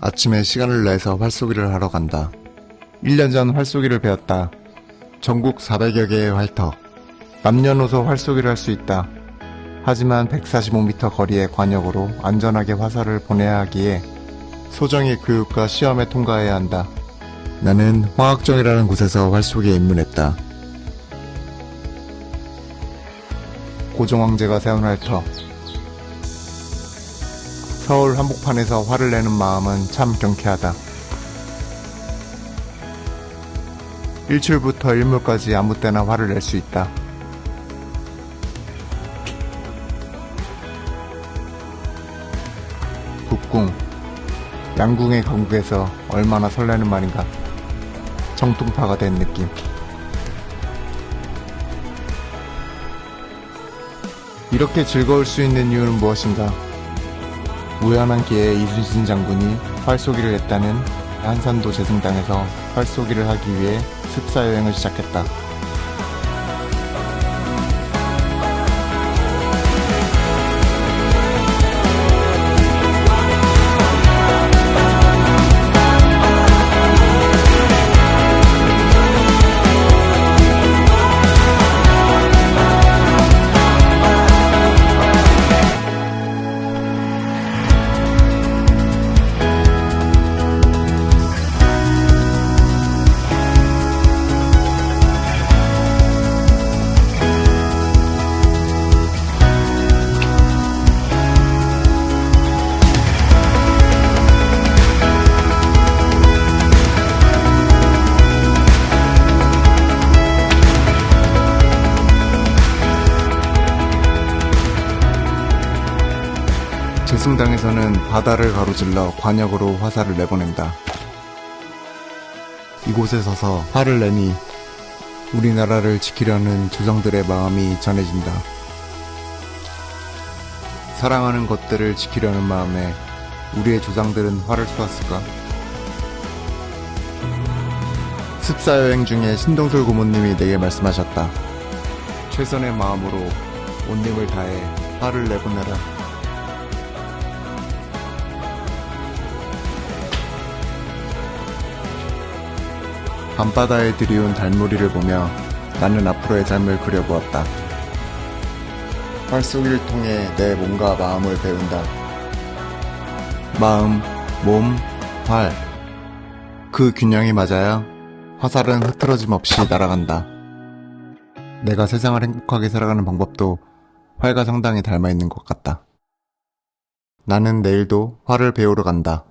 아침에 시간을 내서 활쏘기를 하러 간다. 1년 전 활쏘기를 배웠다. 전국 400여 개의 활터. 남녀노소 활쏘기를 할 수 있다. 하지만 145m 거리의 관역으로 안전하게 화살을 보내야 하기에 소정의 교육과 시험에 통과해야 한다. 나는 화학정이라는 곳에서 활쏘기에 입문했다. 고종 황제가 세운 활터. 서울 한복판에서 화를 내는 마음은 참 경쾌하다. 일출부터 일몰까지 아무 때나 화를 낼 수 있다. 북궁, 양궁의 건국에서 얼마나 설레는 말인가. 정통파가 된 느낌. 이렇게 즐거울 수 있는 이유는 무엇인가? 우연한 기회에 이순신 장군이 활쏘기를 했다는 한산도 재승당에서 활쏘기를 하기 위해 습사 여행을 시작했다. 재승당에서는 바다를 가로질러 관역으로 화살을 내보낸다. 이곳에 서서 화를 내니 우리나라를 지키려는 조상들의 마음이 전해진다. 사랑하는 것들을 지키려는 마음에 우리의 조상들은 활을 쏘았을까? 습사 여행 중에 신동솔 고모님이 내게 말씀하셨다. 최선의 마음으로 온 힘을 다해 활을 내보내라. 밤바다에 들이운 달무리를 보며 나는 앞으로의 삶을 그려보았다. 활쏘기를 통해 내 몸과 마음을 배운다. 마음, 몸, 활. 그 균형이 맞아야 화살은 흐트러짐 없이 날아간다. 내가 세상을 행복하게 살아가는 방법도 활과 상당히 닮아 있는 것 같다. 나는 내일도 활을 배우러 간다.